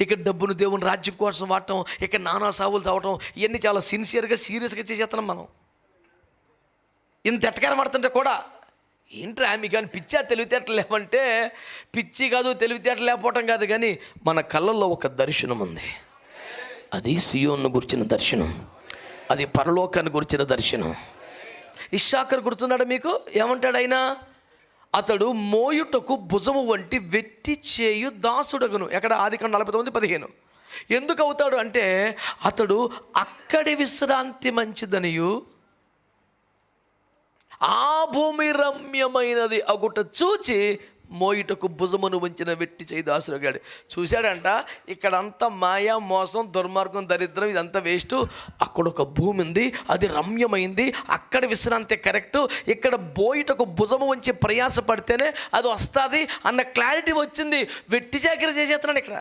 ఇక డబ్బును దేవుని రాజ్యం కోసం వాడటం ఇక నానా సావులు చావటం ఇవన్నీ చాలా సిన్సియర్గా సీరియస్గా చేసేస్తున్నాం మనం. ఇంత ఎట్టకారం పడుతుంటే కూడా ఏంట్రా ఆమె కానీ పిచ్చా తెలివితేటలు లేవంటే పిచ్చి కాదు తెలివితేటలు లేకపోవటం కాదు కానీ మన కళ్ళల్లో ఒక దర్శనం ఉంది. అది సియోన్ను గురించిన దర్శనం. అది పరలోకాన్ని గురించిన దర్శనం. ఇషాకర్ గుర్తున్నాడు మీకు? ఏమంటాడు ఆయన? అతడు మోయుటకు భుజము వంటి వెట్టి చేయు దాసుడగను. ఎక్కడ? ఆది కాండ నలభై తొమ్మిది పదిహేను. ఎందుకు అవుతాడు అంటే అతడు అక్కడి విశ్రాంతి మంచిదనియు ఆ భూమి రమ్యమైనది అగుట చూచి మోయిటకు భుజమును వంచిన వెట్టి చేయి దాసులగాడు. చూశాడంట ఇక్కడంతా మాయా మోసం దుర్మార్గం దరిద్రం ఇదంతా వేస్ట్. అక్కడ ఒక భూమి ఉంది అది రమ్యమైంది అక్కడ విశ్రాంతి కరెక్ట్. ఇక్కడ బోయిటకు భుజము వంచి ప్రయాస పడితేనే అది వస్తుంది అన్న క్లారిటీ వచ్చింది. వెట్టి చాకరీ చేసేస్తున్నాడు ఇక్కడ.